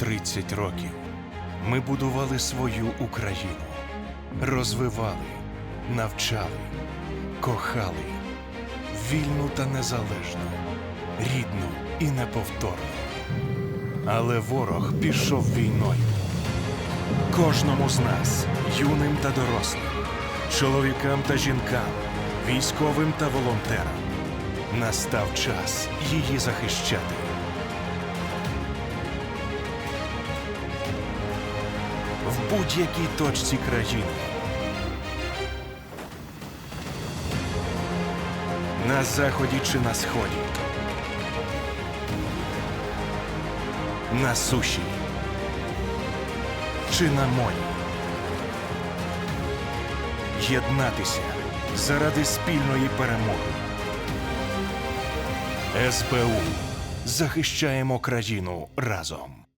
30 років ми будували свою Україну, розвивали, навчали, кохали, вільну та незалежну, рідну і неповторну. Але ворог пішов війною. Кожному з нас, юним та дорослим, чоловікам та жінкам, військовим та волонтерам, настав час її захищати. В будь-якій точці країни. На заході чи на сході. На суші чи на морі. Єднатися заради спільної перемоги. СБУ захищаємо країну разом.